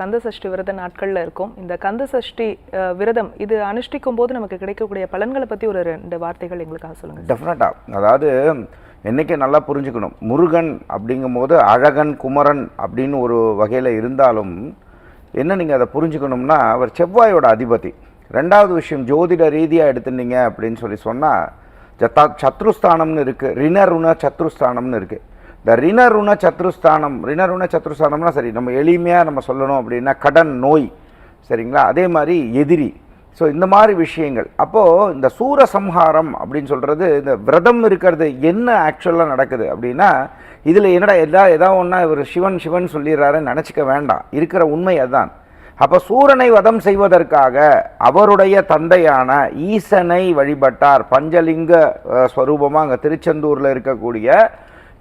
கந்த சஷ்டி விரத நாட்களில் இருக்கும். இந்த கந்த சஷ்டி விரதம் இது அனுஷ்டிக்கும் போது நமக்கு கிடைக்கக்கூடிய பலன்களை பற்றி ஒரு ரெண்டு வார்த்தைகள் எங்களுக்காக சொல்லுங்கள் டெஃபினட்டாக அதாவது என்றைக்கு நல்லா புரிஞ்சுக்கணும். முருகன் அப்படிங்கும்போது அழகன் குமரன் அப்படின்னு ஒரு வகையில் இருந்தாலும் என்ன நீங்கள் அதை புரிஞ்சுக்கணும்னா அவர் செவ்வாயோட அதிபதி. ரெண்டாவது விஷயம் ஜோதிட ரீதியாக எடுத்துட்டீங்க அப்படின்னு சொல்லி சொன்னால் ஜத்தா சத்ருஸ்தானம்னு இருக்குது ரிணருண சத்ருஸ்தானம்னு இருக்குது இந்த ரிணருண சத்ருஸ்தானம் ரிணருண சத்ருஸ்தானம்னா சரி நம்ம எளிமையாக நம்ம சொல்லணும் அப்படின்னா கடன் நோய் சரிங்களா? அதே மாதிரி எதிரி. ஸோ இந்த மாதிரி விஷயங்கள். அப்போது இந்த சூரசம்ஹாரம் அப்படின்னு சொல்கிறது இந்த விரதம் இருக்கிறது என்ன ஆக்சுவலாக நடக்குது அப்படின்னா இதில் என்னடா எதா எதா ஒன்றா இவர் சிவன் சிவன் சொல்லிடுறாருன்னு நினச்சிக்க வேண்டாம். இருக்கிற உண்மை அதுதான் அப்போ சூரனை வதம் செய்வதற்காக அவருடைய தந்தையான ஈசனை வழிபட்டார். பஞ்சலிங்க ஸ்வரூபமாக அங்கே திருச்செந்தூரில் இருக்கக்கூடிய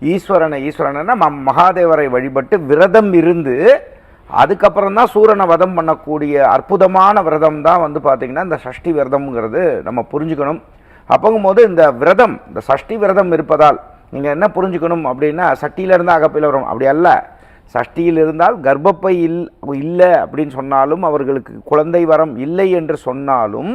ஈஸ்வரனை ஈஸ்வரனை ம- மகாதேவரை வழிபட்டு விரதம் இருந்து அதுக்கப்புறம் தான் சூரனை வதம் பண்ணக்கூடிய அற்புதமான விரதம் தான் வந்து பார்த்திங்கன்னா இந்த சஷ்டி விரதம்ங்கிறது நம்ம புரிஞ்சுக்கணும். அப்போங்கும்போது இந்த விரதம் இந்த சஷ்டி விரதம் இருப்பதால் நீங்கள் என்ன புரிஞ்சுக்கணும் அப்படின்னா சட்டியிலிருந்து அகப்பையில் வரும். அப்படி அல்ல. சஷ்டியில் இருந்தால் கர்ப்பப்பை இல் இல்லை அப்படின்னு சொன்னாலும் அவர்களுக்கு குழந்தை வரம் இல்லை என்று சொன்னாலும்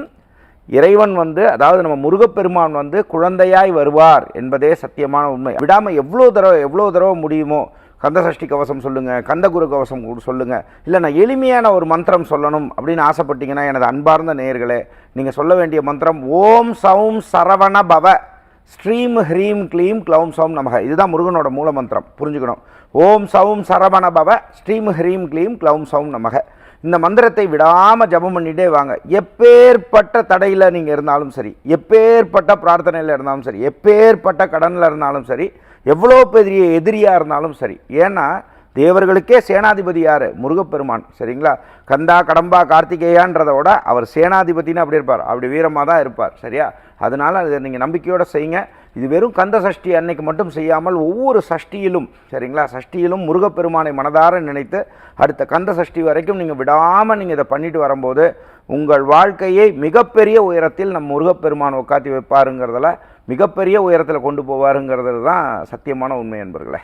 இறைவன் வந்து அதாவது நம்ம முருகப்பெருமான் வந்து குழந்தையாய் வருவார் என்பதே சத்தியமான உண்மை. விடாமல் எவ்வளோ தடவை எவ்வளோ தடவை முடியுமோ கந்த சஷ்டி கவசம் சொல்லுங்கள் கந்த குரு கவசம் கூட சொல்லுங்கள் இல்லை நான் எளிமையான ஒரு மந்திரம் சொல்லணும் அப்படின்னு ஆசைப்பட்டீங்கன்னா எனது அன்பார்ந்த நேயர்களே நீங்கள் சொல்ல வேண்டிய மந்திரம் ஓம் சவும் சரவண பவ. ஸ்ரீம் ஹ்ரீம் க்ளீம் க்ளௌம் சௌம் நமக. இதுதான் முருகனோட மூல மந்திரம் புரிஞ்சுக்கணும். ஓம் சௌம் சரவண பவ ஸ்ரீம் ஹ்ரீம் க்ளீம் க்ளௌம் சௌம் நமக. இந்த மந்திரத்தை விடாமல் ஜெபம் பண்ணிகிட்டே வாங்க. எப்பேற்பட்ட தடையில் நீங்கள் இருந்தாலும் சரி எப்பேற்பட்ட பிரார்த்தனையில் இருந்தாலும் சரி எப்பேற்பட்ட கடனில் இருந்தாலும் சரி எவ்வளோ பெரிய எதிரியாக இருந்தாலும் சரி. ஏன்னா தேவர்களுக்கே சேனாதிபதி யார்? முருகப்பெருமான். சரிங்களா? கந்தா கடம்பா கார்த்திகேயான்றதை விட அவர் சேனாதிபதினு அப்படி இருப்பார். அப்படி வீரமாக தான் இருப்பார். சரியா? அதனால் அதை நீங்கள் நம்பிக்கையோடு செய்யுங்க. இது வெறும் கந்த சஷ்டி அன்னைக்கு மட்டும் செய்யாமல் ஒவ்வொரு சஷ்டியிலும் சரிங்களா? சஷ்டியிலும் முருகப்பெருமானை மனதார நினைத்து அடுத்த கந்த சஷ்டி வரைக்கும் நீங்கள் விடாமல் நீங்கள் இதை பண்ணிட்டு வரும்போது உங்கள் வாழ்க்கையை மிகப்பெரிய உயரத்தில் நம் முருகப்பெருமான் உட்காத்தி வைப்பாருங்கிறதுல மிகப்பெரிய உயரத்தில் கொண்டு போவாருங்கிறது தான் சத்தியமான உண்மை என்பர்களே